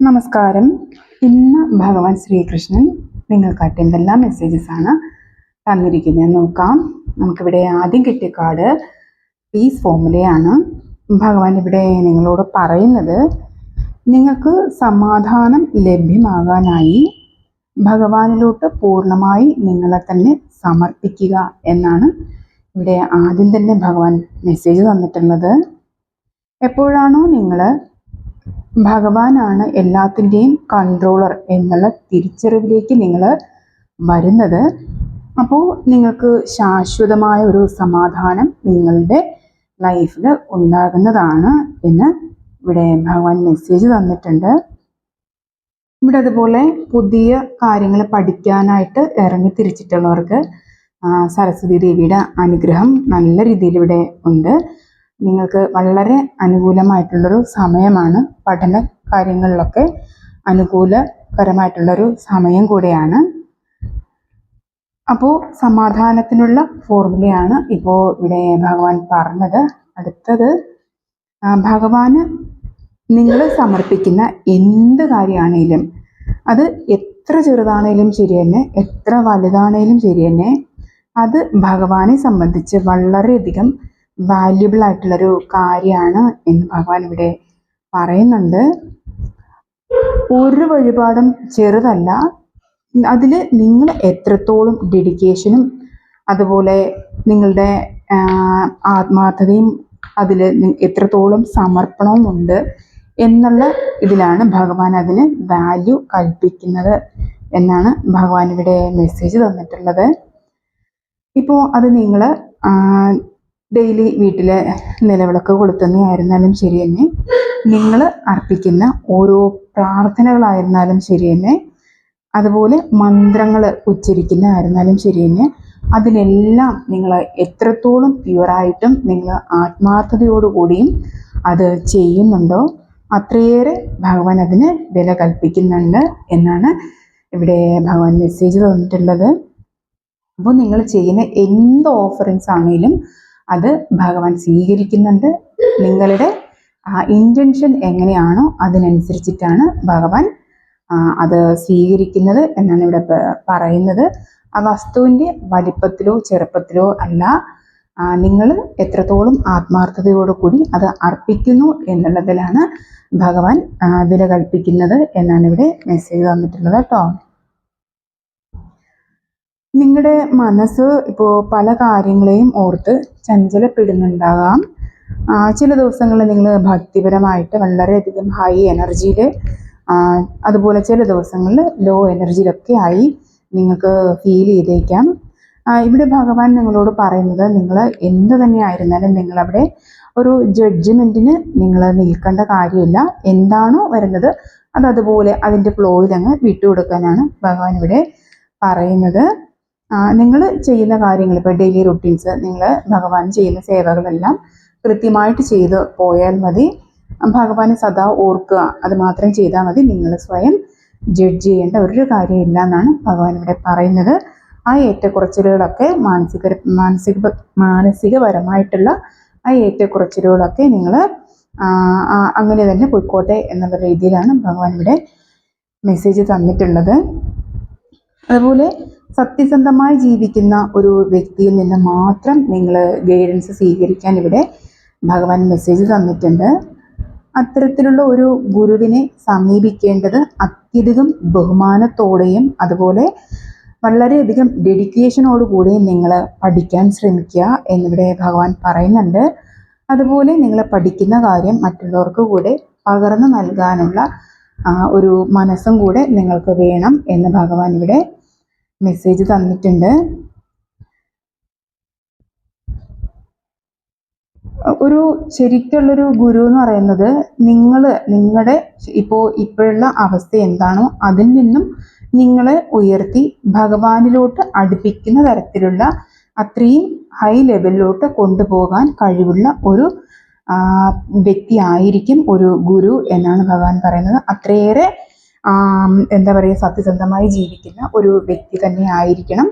നമസ്കാരം. ഇന്ന് ഭഗവാൻ ശ്രീകൃഷ്ണൻ നിങ്ങൾക്കായിട്ട് എന്തെല്ലാം മെസ്സേജസ് ആണ് തന്നിരിക്കുന്നത് നോക്കാം. നമുക്കിവിടെ ആദ്യം കിട്ടിയ കാർഡ് പീസ് ഫോമുലയാണ് ഭഗവാൻ ഇവിടെ നിങ്ങളോട് പറയുന്നത് നിങ്ങൾക്ക് സമാധാനം ലഭ്യമാകാനായി ഭഗവാനിലോട്ട് പൂർണമായി നിങ്ങളെ തന്നെ സമർപ്പിക്കുക എന്നാണ് ഇവിടെ ആദ്യം തന്നെ ഭഗവാൻ മെസ്സേജ് തന്നിട്ടുള്ളത്. എപ്പോഴാണോ നിങ്ങൾ ഭഗവാനാണ് എല്ലാത്തിന്റെയും കൺട്രോളർ എന്നുള്ള തിരിച്ചറിവിലേക്ക് നിങ്ങൾ വരുന്നത്. അപ്പോൾ നിങ്ങൾക്ക് ശാശ്വതമായ ഒരു സമാധാനം നിങ്ങളുടെ ലൈഫിൽ ഉണ്ടാകുന്നതാണ് എന്ന് ഇവിടെ ഭഗവാൻ മെസ്സേജ് തന്നിട്ടുണ്ട്. ഇവിടെ അതുപോലെ പുതിയ കാര്യങ്ങൾ പഠിക്കാനായിട്ട് ഇറങ്ങി തിരിച്ചിട്ടുള്ളവർക്ക് സരസ്വതി ദേവിയുടെ അനുഗ്രഹം നല്ല രീതിയിൽ ഇവിടെ ഉണ്ട്. നിങ്ങൾക്ക് വളരെ അനുകൂലമായിട്ടുള്ളൊരു സമയമാണ് പഠന കാര്യങ്ങളിലൊക്കെ അനുകൂലകരമായിട്ടുള്ളൊരു സമയം കൂടിയാണ്. അപ്പോൾ സമാധാനത്തിനുള്ള ഫോർമുലയാണ് ഇപ്പോൾ ഇവിടെ ഭഗവാൻ പറഞ്ഞത്. അടുത്തത് ഭഗവാന് നിങ്ങൾ സമർപ്പിക്കുന്ന എന്ത് കാര്യമാണേലും അത് എത്ര ചെറുതാണേലും ശരി തന്നെ എത്ര വലുതാണേലും ശരി തന്നെ അത് ഭഗവാനെ സംബന്ധിച്ച് വളരെയധികം വാല്യുബിൾ ആയിട്ടുള്ളൊരു കാര്യമാണ് എന്ന് ഭഗവാൻ ഇവിടെ പറയുന്നുണ്ട്. ഒരു വഴിപാടും ചെറുതല്ല. അതിൽ നിങ്ങൾ എത്രത്തോളം ഡെഡിക്കേഷനും അതുപോലെ നിങ്ങളുടെ ആത്മാർത്ഥതയും അതിൽ എത്രത്തോളം സമർപ്പണവും ഉണ്ട് എന്നുള്ള ഇതിലാണ് ഭഗവാൻ അതിന് വാല്യൂ കൽപ്പിക്കുന്നത് എന്നാണ് ഭഗവാൻ ഇവിടെ മെസ്സേജ് തന്നിട്ടുള്ളത്. ഇപ്പോൾ അത് നിങ്ങൾ ഡെയിലി വീട്ടിലെ നിലവിളക്ക് കൊളുത്തുന്നതായിരുന്നാലും ശരി തന്നെ നിങ്ങൾ അർപ്പിക്കുന്ന ഓരോ പ്രാർത്ഥനകളായിരുന്നാലും ശരി തന്നെ അതുപോലെ മന്ത്രങ്ങൾ ഉച്ചരിക്കുന്നതായിരുന്നാലും ശരി തന്നെ അതിനെല്ലാം നിങ്ങൾ എത്രത്തോളം പ്യുവറായിട്ടും നിങ്ങൾ ആത്മാർത്ഥതയോടുകൂടിയും അത് ചെയ്യുന്നുണ്ടോ അത്രയേറെ ഭഗവാൻ അതിന് വില കൽപ്പിക്കുന്നുണ്ട് എന്നാണ് ഇവിടെ ഭഗവാൻ മെസ്സേജ് തന്നിട്ടുള്ളത്. അപ്പോൾ നിങ്ങൾ ചെയ്യുന്ന എന്ത് ഓഫറിങ്സ് ആണെങ്കിലും അത് ഭഗവാൻ സ്വീകരിക്കുന്നുണ്ട്. നിങ്ങളുടെ ആ ഇന്റൻഷൻ എങ്ങനെയാണോ അതിനനുസരിച്ചിട്ടാണ് ഭഗവാൻ അത് സ്വീകരിക്കുന്നത് എന്നാണ് ഇവിടെ പറയുന്നത്. ആ വസ്തുവിന്റെ വലിപ്പത്തിലോ ചെറുപ്പത്തിലോ അല്ല നിങ്ങൾ എത്രത്തോളം ആത്മാർത്ഥതയോടു കൂടി അത് അർപ്പിക്കുന്നു എന്നുള്ളതിലാണ് ഭഗവാൻ വില കൽപ്പിക്കുന്നത് എന്നാണ് ഇവിടെ മെസ്സേജ് തന്നിട്ടുള്ളത് കേട്ടോ. നിങ്ങളുടെ മനസ്സ് ഇപ്പോൾ പല കാര്യങ്ങളെയും ഓർത്ത് ചഞ്ചലപ്പെടുന്നുണ്ടാകാം. ചില ദിവസങ്ങളിൽ നിങ്ങൾ ഭക്തിപരമായിട്ട് വളരെയധികം ഹൈ എനർജിയിൽ അതുപോലെ ചില ദിവസങ്ങളിൽ ലോ എനർജിയിലൊക്കെ ആയി നിങ്ങൾക്ക് ഫീൽ ചെയ്തേക്കാം. ഇവിടെ ഭഗവാൻ നിങ്ങളോട് പറയുന്നത് നിങ്ങൾ എന്ത് തന്നെ ആയിരുന്നാലും നിങ്ങളവിടെ ഒരു ജഡ്ജ്മെന്റിന് നിങ്ങൾ നിൽക്കേണ്ട കാര്യമില്ല. എന്താണോ വരുന്നത് അത് അതുപോലെ അതിന്റെ ഫ്ലോയിൽ അങ്ങ് വിട്ടുകൊടുക്കാനാണ് ഭഗവാൻ ഇവിടെ പറയുന്നത്. നിങ്ങൾ ചെയ്യുന്ന കാര്യങ്ങൾ ഇപ്പോൾ ഡെയിലി റുട്ടീൻസ് നിങ്ങൾ ഭഗവാൻ ചെയ്യുന്ന സേവകളെല്ലാം കൃത്യമായിട്ട് ചെയ്ത് പോയാൽ മതി. ഭഗവാനെ സദാ ഓർക്കുക അത് മാത്രം ചെയ്താൽ മതി. നിങ്ങൾ സ്വയം ജഡ്ജ് ചെയ്യേണ്ട ഒരു കാര്യമില്ല എന്നാണ് ഭഗവാൻ ഇവിടെ പറയുന്നത്. ആ ഏറ്റക്കുറച്ചിലുകളൊക്കെ മാനസിക മാനസിക മാനസികപരമായിട്ടുള്ള ആ ഏറ്റക്കുറച്ചിലുകളൊക്കെ നിങ്ങൾ അങ്ങനെ തന്നെ പൊയ്ക്കോട്ടെ എന്നുള്ള രീതിയിലാണ് ഭഗവാൻ ഇവിടെ മെസ്സേജ് തന്നിട്ടുള്ളത്. അതുപോലെ സത്യസന്ധമായി ജീവിക്കുന്ന ഒരു വ്യക്തിയിൽ നിന്ന് മാത്രം നിങ്ങൾ ഗൈഡൻസ് സ്വീകരിക്കാൻ ഇവിടെ ഭഗവാൻ മെസ്സേജ് തന്നിട്ടുണ്ട്. അത്തരത്തിലുള്ള ഒരു ഗുരുവിനെ സമീപിക്കേണ്ടത് അത്യധികം ബഹുമാനത്തോടെയും അതുപോലെ വളരെയധികം ഡെഡിക്കേഷനോടുകൂടിയും നിങ്ങൾ പഠിക്കാൻ ശ്രമിക്കുക എന്നിവിടെ ഭഗവാൻ പറയുന്നുണ്ട്. അതുപോലെ നിങ്ങൾ പഠിക്കുന്ന കാര്യം മറ്റുള്ളവർക്ക് കൂടെ പകർന്നു നൽകാനുള്ള ഒരു മനസ്സും കൂടെ നിങ്ങൾക്ക് വേണം എന്ന് ഭഗവാൻ ഇവിടെ മെസ്സേജ് തന്നിട്ടുണ്ട്. ഒരു ശരിക്കുള്ളൊരു ഗുരു എന്ന് പറയുന്നത് നിങ്ങൾ നിങ്ങളുടെ ഇപ്പോൾ ഇപ്പോഴുള്ള അവസ്ഥ എന്താണോ അതിൽ നിന്നും നിങ്ങളെ ഉയർത്തി ഭഗവാനിലോട്ട് അടുപ്പിക്കുന്ന തരത്തിലുള്ള അത്രയും ഹൈ ലെവലിലോട്ട് കൊണ്ടുപോകാൻ കഴിവുള്ള ഒരു വ്യക്തി ആയിരിക്കും ഒരു ഗുരു എന്നാണ് ഭഗവാൻ പറയുന്നത്. അത്രയേറെ എന്താ പറയുക സത്യസന്ധമായി ജീവിക്കുന്ന ഒരു വ്യക്തി തന്നെ ആയിരിക്കണം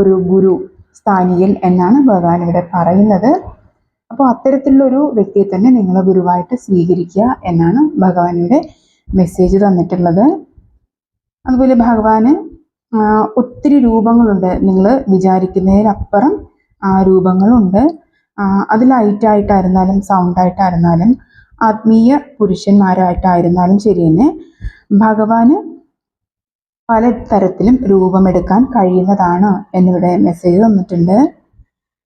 ഒരു ഗുരു സ്ഥാനികൻ എന്നാണ് ഭഗവാൻ ഇവിടെ പറയുന്നത്. അപ്പോൾ അത്തരത്തിലുള്ള ഒരു വ്യക്തിയെ തന്നെ നിങ്ങൾ ഗുരുവായിട്ട് സ്വീകരിക്കുക എന്നാണ് ഭഗവാൻ മെസ്സേജ് തന്നിട്ടുള്ളത്. അതുപോലെ ഭഗവാന് ഒത്തിരി രൂപങ്ങളുണ്ട് നിങ്ങൾ വിചാരിക്കുന്നതിനപ്പുറം രൂപങ്ങളുണ്ട്. അത് ലൈറ്റായിട്ടായിരുന്നാലും സൗണ്ടായിട്ടായിരുന്നാലും ആത്മീയ പുരുഷന്മാരായിട്ടായിരുന്നാലും ശരി തന്നെ ഭഗവാന് പല തരത്തിലും രൂപമെടുക്കാൻ കഴിയുന്നതാണ് എന്നിവിടെ മെസ്സേജ് തന്നിട്ടുണ്ട്.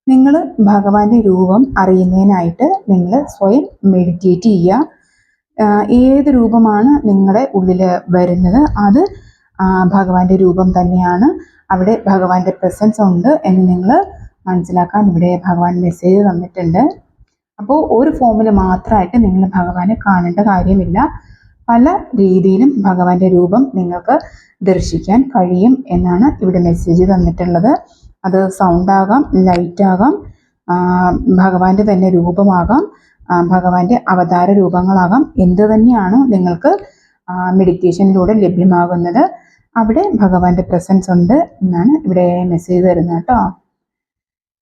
നിങ്ങൾ ഭഗവാന്റെ രൂപം അറിയുന്നതിനായിട്ട് നിങ്ങൾ സ്വയം മെഡിറ്റേറ്റ് ചെയ്യുക. ഏത് രൂപമാണ് നിങ്ങളുടെ ഉള്ളിൽ വരുന്നത് അത് ഭഗവാന്റെ രൂപം തന്നെയാണ്. അവിടെ ഭഗവാന്റെ പ്രസൻസ് ഉണ്ട് എന്ന് നിങ്ങൾ മനസ്സിലാക്കാൻ ഇവിടെ ഭഗവാൻ മെസ്സേജ് തന്നിട്ടുണ്ട്. അപ്പോൾ ഒരു ഫോമിൽ മാത്രമായിട്ട് നിങ്ങൾ ഭഗവാനെ കാണേണ്ട കാര്യമില്ല. പല രീതിയിലും ഭഗവാന്റെ രൂപം നിങ്ങൾക്ക് ദർശിക്കാൻ കഴിയും എന്നാണ് ഇവിടെ മെസ്സേജ് തന്നിട്ടുള്ളത്. അത് സൗണ്ട് ആകാം ലൈറ്റ് ആകാം ഭഗവാന്റെ തന്നെ രൂപമാകാം ഭഗവാന്റെ അവതാര രൂപങ്ങളാകാം. എന്ത് തന്നെയാണോ നിങ്ങൾക്ക് മെഡിറ്റേഷനിലൂടെ ലഭ്യമാകുന്നത്. അവിടെ ഭഗവാന്റെ പ്രസൻസ് ഉണ്ട് എന്നാണ് ഇവിടെ മെസ്സേജ് തരുന്നത് കേട്ടോ.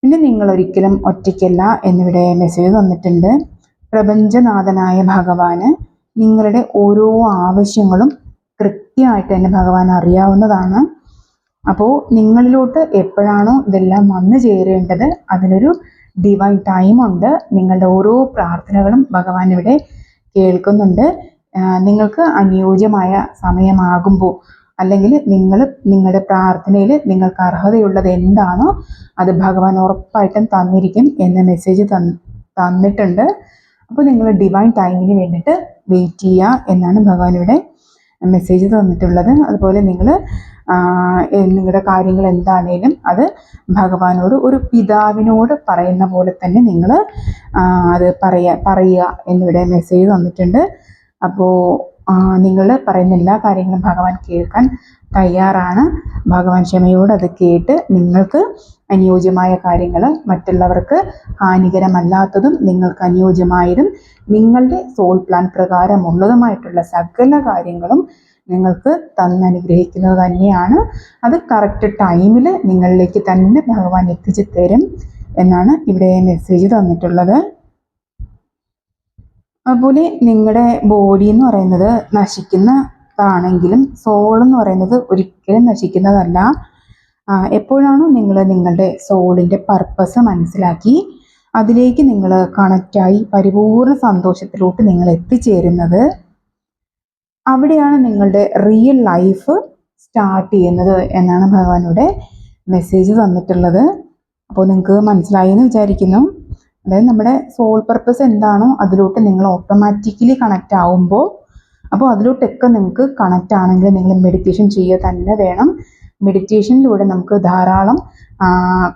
പിന്നെ നിങ്ങൾ ഒരിക്കലും ഒറ്റയ്ക്കല്ല എന്നിവിടെ മെസ്സേജ് തന്നിട്ടുണ്ട്. പ്രപഞ്ചനാഥനായ ഭഗവാന് നിങ്ങളുടെ ഓരോ ആവശ്യങ്ങളും കൃത്യമായിട്ട് തന്നെ ഭഗവാൻ അറിയാവുന്നതാണ്. അപ്പോൾ നിങ്ങളിലോട്ട് എപ്പോഴാണോ ഇതെല്ലാം വന്നു ചേരേണ്ടത് അതിനൊരു ഡിവൈൻ ഉണ്ട്. നിങ്ങളുടെ ഓരോ പ്രാർത്ഥനകളും ഭഗവാൻ ഇവിടെ കേൾക്കുന്നുണ്ട് നിങ്ങൾക്ക് അനുയോജ്യമായ സമയമാകുമ്പോൾ അല്ലെങ്കിൽ നിങ്ങൾ നിങ്ങളുടെ പ്രാർത്ഥനയിൽ നിങ്ങൾക്ക് അർഹതയുള്ളത് എന്താണോ അത് ഭഗവാൻ ഉറപ്പായിട്ടും തന്നിരിക്കും എന്ന മെസ്സേജ് തന്നിട്ടുണ്ട്. അപ്പോൾ നിങ്ങൾ ഡിവൈൻ ടൈമിന് വേണ്ടിയിട്ട് വെയിറ്റ് ചെയ്യുക എന്നാണ് ഭഗവാൻ ഇവിടെ മെസ്സേജ് തന്നിട്ടുള്ളത്. അതുപോലെ നിങ്ങൾ നിങ്ങളുടെ കാര്യങ്ങൾ എന്താണേലും അത് ഭഗവാനോട് ഒരു പിതാവിനോട് പറയുന്ന പോലെ തന്നെ നിങ്ങൾ അത് പറയുക പറയുക എന്നിവിടെ മെസ്സേജ് തന്നിട്ടുണ്ട്. അപ്പോൾ നിങ്ങൾ പറയുന്ന എല്ലാ കാര്യങ്ങളും ഭഗവാൻ കേൾക്കാൻ തയ്യാറാണ്. ഭഗവാൻ ക്ഷമയോട് അത് കേട്ട് നിങ്ങൾക്ക് അനുയോജ്യമായ കാര്യങ്ങൾ മറ്റുള്ളവർക്ക് ഹാനികരമല്ലാത്തതും നിങ്ങൾക്ക് അനുയോജ്യമായതും നിങ്ങളുടെ സോൾ പ്ലാൻ പ്രകാരമുള്ളതുമായിട്ടുള്ള സകല കാര്യങ്ങളും നിങ്ങൾക്ക് തന്നനുഗ്രഹിക്കുന്നത് തന്നെയാണ്. അത് കറക്റ്റ് ടൈമിൽ നിങ്ങളിലേക്ക് തന്നെ ഭഗവാൻ എത്തിച്ചു തരും എന്നാണ് ഇവിടെ മെസ്സേജ് തന്നിട്ടുള്ളത്. അതുപോലെ നിങ്ങളുടെ ബോഡി എന്ന് പറയുന്നത് നശിക്കുന്നതാണെങ്കിലും സോൾ എന്ന് പറയുന്നത് ഒരിക്കലും നശിക്കുന്നതല്ല. എപ്പോഴാണോ നിങ്ങൾ നിങ്ങളുടെ സോളിന്റെ പർപ്പസ് മനസ്സിലാക്കി അതിലേക്ക് നിങ്ങൾ കണക്റ്റായി പരിപൂർണ സന്തോഷത്തിലോട്ട് നിങ്ങൾ എത്തിച്ചേരുന്നത് അവിടെയാണ് നിങ്ങളുടെ റിയൽ ലൈഫ് സ്റ്റാർട്ട് ചെയ്യുന്നത് എന്നാണ് ഭഗവാനോടെ മെസ്സേജ് തന്നിട്ടുള്ളത്. അപ്പോൾ നിങ്ങൾക്ക് മനസ്സിലായി എന്ന് വിചാരിക്കുന്നു. അതായത് നമ്മുടെ സോൾ പർപ്പസ് എന്താണോ അതിലോട്ട് നിങ്ങൾ ഓട്ടോമാറ്റിക്കലി കണക്റ്റ് ആവുമ്പോൾ അപ്പോൾ അതിലോട്ടൊക്കെ നിങ്ങൾക്ക് കണക്റ്റ് ആണെങ്കിൽ നിങ്ങൾ മെഡിറ്റേഷൻ ചെയ്യുക തന്നെ വേണം. മെഡിറ്റേഷനിലൂടെ നമുക്ക് ധാരാളം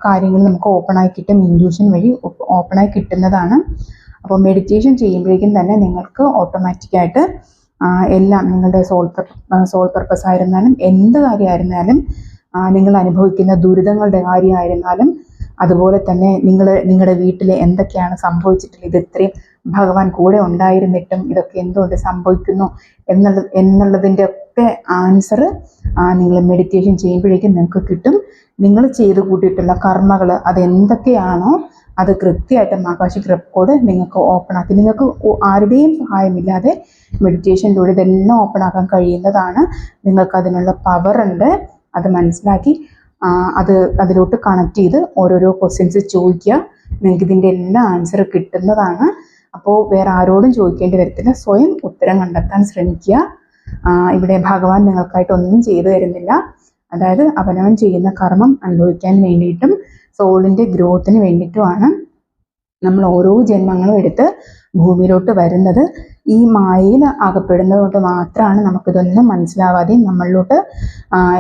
കാര്യങ്ങൾ നമുക്ക് ഓപ്പണായി കിട്ടും. ഇൻഡ്യൂഷൻ വഴി ഓപ്പണായി കിട്ടുന്നതാണ്. അപ്പോൾ മെഡിറ്റേഷൻ ചെയ്യുമ്പോഴേക്കും തന്നെ നിങ്ങൾക്ക് ഓട്ടോമാറ്റിക്കായിട്ട് എല്ലാം നിങ്ങളുടെ സോൾ സോൾ പർപ്പസ് ആയിരുന്നാലും എന്ത് കാര്യമായിരുന്നാലും നിങ്ങൾ അനുഭവിക്കുന്ന ദുരിതങ്ങളുടെ കാര്യമായിരുന്നാലും അതുപോലെ തന്നെ നിങ്ങൾ നിങ്ങളുടെ വീട്ടിൽ എന്തൊക്കെയാണ് സംഭവിച്ചിട്ടുള്ളത് ഇത് ഇത്രയും ഭഗവാൻ കൂടെ ഉണ്ടായിരുന്നിട്ടും ഇതൊക്കെ എന്തുകൊണ്ട് സംഭവിക്കുന്നു എന്നുള്ളത് എന്നുള്ളതിന്റെ ഒക്കെ ആൻസർ നിങ്ങൾ മെഡിറ്റേഷൻ ചെയ്യുമ്പോഴേക്കും നിങ്ങൾക്ക് കിട്ടും. നിങ്ങൾ ചെയ്ത് കൂട്ടിയിട്ടുള്ള കർമ്മകൾ അതെന്തൊക്കെയാണോ അത് കൃത്യമായിട്ട് ആകാശിക് റെക്കോർഡ് നിങ്ങൾക്ക് ഓപ്പൺ ആക്കി. നിങ്ങൾക്ക് ആരുടെയും സഹായമില്ലാതെ മെഡിറ്റേഷനിലൂടെ ഇതെല്ലാം ഓപ്പൺ ആക്കാൻ കഴിയുന്നതാണ്. നിങ്ങൾക്ക് അതിനുള്ള പവർ ഉണ്ട്. അത് മനസ്സിലാക്കി അത് അതിലോട്ട് കണക്ട് ചെയ്ത് ഓരോരോ ക്വസ്റ്റ്യൻസ് ചോദിക്കുക. നിങ്ങൾക്ക് ഇതിന്റെ എല്ലാ ആൻസർ കിട്ടുന്നതാണ്. അപ്പോൾ വേറെ ആരോടും ചോദിക്കേണ്ടി വരത്തില്ല. സ്വയം ഉത്തരം കണ്ടെത്താൻ ശ്രമിക്കുക. ഇവിടെ ഭഗവാൻ നിങ്ങൾക്കായിട്ട് ഒന്നും ചെയ്തു തരുന്നില്ല. അതായത് അവനവൻ ചെയ്യുന്ന കർമ്മം അനുഭവിക്കാൻ വേണ്ടിയിട്ടും സോളിന്റെ ഗ്രോത്തിന് വേണ്ടിയിട്ടുമാണ് നമ്മൾ ഓരോ ജന്മങ്ങളും എടുത്ത് ഭൂമിയിലോട്ട് വരുന്നത്. ഈ മായയിൽ അകപ്പെടുന്നത് കൊണ്ട് മാത്രമാണ് നമുക്കിതൊന്നും മനസ്സിലാവാതെ നമ്മളിലോട്ട്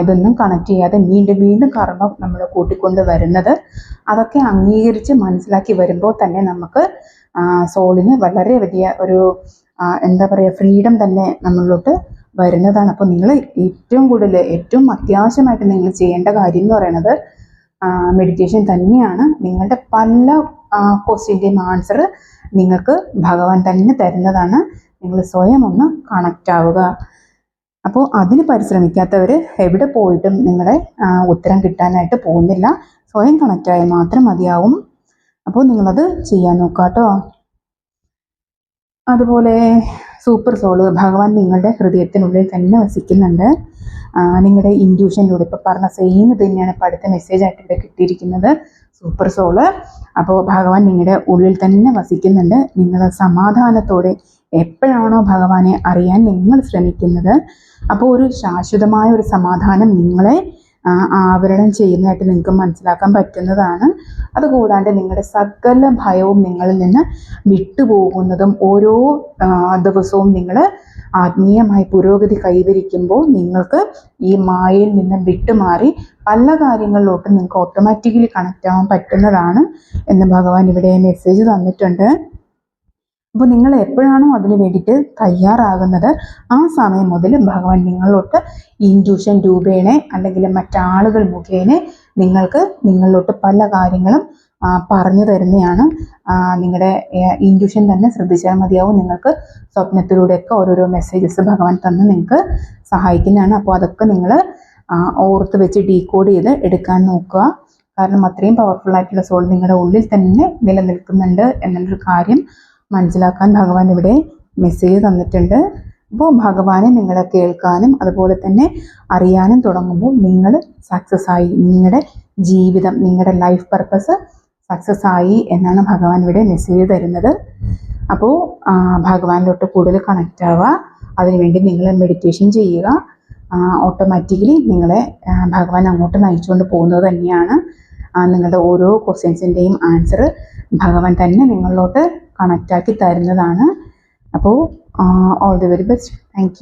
ഇതൊന്നും കണക്ട് ചെയ്യാതെ വീണ്ടും വീണ്ടും കർമ്മം നമ്മൾ കൂട്ടിക്കൊണ്ട് വരുന്നത്. അതൊക്കെ അംഗീകരിച്ച് മനസ്സിലാക്കി വരുമ്പോൾ തന്നെ നമുക്ക് സോളിന് വളരെ വലിയ ഒരു എന്താ പറയുക ഫ്രീഡം തന്നെ നമ്മളിലോട്ട് വരുന്നതാണ്. അപ്പോൾ നിങ്ങൾ ഏറ്റവും കൂടുതൽ ഏറ്റവും അത്യാവശ്യമായിട്ട് നിങ്ങൾ ചെയ്യേണ്ട കാര്യം എന്ന് പറയുന്നത് മെഡിറ്റേഷൻ തന്നെയാണ്. നിങ്ങളുടെ പല ക്വസ്റ്റ്യന്റെയും ആൻസർ നിങ്ങൾക്ക് ഭഗവാൻ തന്നെ തരുന്നതാണ്. നിങ്ങൾ സ്വയം ഒന്ന് കണക്റ്റ് ആവുക. അപ്പോൾ അതിന് പരിശ്രമിക്കാത്തവർ എവിടെ പോയിട്ടും നിങ്ങളെ ഉത്തരം കിട്ടാനായിട്ട് പോകുന്നില്ല. സ്വയം കണക്റ്റായാൽ മാത്രം മതിയാവും. അപ്പോൾ നിങ്ങളത് ചെയ്യാൻ നോക്കാം കേട്ടോ അതുപോലെ സൂപ്പർ സോൾ. ഭഗവാൻ നിങ്ങളുടെ ഹൃദയത്തിനുള്ളിൽ തന്നെ വസിക്കുന്നുണ്ട്. നിങ്ങളുടെ ഇൻഡ്യൂഷനിലൂടെ ഇപ്പോൾ പറഞ്ഞ സെയിം ഇത് തന്നെയാണ് ഇപ്പോൾ അടുത്ത മെസ്സേജ് ആയിട്ട് ഇവിടെ കിട്ടിയിരിക്കുന്നത്. Super soul. അപ്പോൾ ഭഗവാൻ നിങ്ങളുടെ ഉള്ളിൽ തന്നെ വസിക്കുന്നുണ്ട്. നിങ്ങൾ സമാധാനത്തോടെ എപ്പോഴാണോ ഭഗവാനെ അറിയാൻ നിങ്ങൾ ശ്രമിക്കുന്നത് അപ്പോൾ ഒരു ശാശ്വതമായ ഒരു സമാധാനം നിങ്ങളെ ആവരണം ചെയ്യുന്നതായിട്ട് നിങ്ങൾക്ക് മനസ്സിലാക്കാൻ പറ്റുന്നതാണ്. അതുകൂടാണ്ട് നിങ്ങളുടെ സകല ഭയവും നിങ്ങളിൽ നിന്ന് വിട്ടുപോകുന്നതും ഓരോ ദിവസവും നിങ്ങൾ ആത്മീയമായി പുരോഗതി കൈവരിക്കുമ്പോൾ നിങ്ങൾക്ക് ഈ മായയിൽ നിന്ന് വിട്ടുമാറി പല കാര്യങ്ങളിലോട്ട് നിങ്ങൾക്ക് ഓട്ടോമാറ്റിക്കലി കണക്റ്റ് ആവാൻ പറ്റുന്നതാണ് എന്ന് ഭഗവാൻ ഇവിടെ മെസ്സേജ് തന്നിട്ടുണ്ട്. അപ്പോൾ നിങ്ങൾ എപ്പോഴാണോ അതിന് വേണ്ടിയിട്ട് തയ്യാറാകുന്നത് ആ സമയം മുതൽ ഭഗവാൻ നിങ്ങളിലോട്ട് ഇൻഡ്യൂഷൻ രൂപേണ അല്ലെങ്കിൽ മറ്റാളുകൾ മുഖേന നിങ്ങൾക്ക് നിങ്ങളിലോട്ട് പല കാര്യങ്ങളും പറഞ്ഞു തരുന്നതാണ്. നിങ്ങളുടെ ഇൻഡ്യൂഷൻ തന്നെ ശ്രദ്ധിച്ചാൽ മതിയാവും. നിങ്ങൾക്ക് സ്വപ്നത്തിലൂടെയൊക്കെ ഓരോരോ മെസ്സേജസ് ഭഗവാൻ തന്ന് നിങ്ങൾക്ക് സഹായിക്കുന്നതാണ്. അപ്പോൾ അതൊക്കെ നിങ്ങൾ ഓർത്ത് വെച്ച് ഡീകോഡ് ചെയ്ത് എടുക്കാൻ നോക്കുക. കാരണം അത്രയും പവർഫുൾ ആയിട്ടുള്ള സോൾ നിങ്ങളുടെ ഉള്ളിൽ തന്നെ നിലനിൽക്കുന്നുണ്ട് എന്നുള്ളൊരു കാര്യം മനസ്സിലാക്കാൻ ഭഗവാൻ ഇവിടെ മെസ്സേജ് തന്നിട്ടുണ്ട്. അപ്പോൾ ഭഗവാനെ നിങ്ങളെ കേൾക്കാനും അതുപോലെ തന്നെ അറിയാനും തുടങ്ങുമ്പോൾ നിങ്ങൾ സക്സസ് ആയി നിങ്ങളുടെ ജീവിതം നിങ്ങളുടെ ലൈഫ് പർപ്പസ് സക്സസ് ആയി എന്നാണ് ഭഗവാൻ ഇവിടെ മെസ്സേജ് തരുന്നത്. അപ്പോൾ ഭഗവാനിലോട്ട് കൂടുതൽ കണക്റ്റ് ആവുക. അതിനുവേണ്ടി നിങ്ങൾ മെഡിറ്റേഷൻ ചെയ്യുക. ഓട്ടോമാറ്റിക്കലി നിങ്ങളെ ഭഗവാൻ അങ്ങോട്ട് നയിച്ചുകൊണ്ട് പോകുന്നത് തന്നെയാണ്. നിങ്ങളുടെ ഓരോ ക്വസ്റ്റ്യൻസിന്റെയും ആൻസർ ഭഗവാൻ തന്നെ നിങ്ങളിലോട്ട് കണക്റ്റാക്കി തരുന്നതാണ്. അപ്പോൾ all the very best thank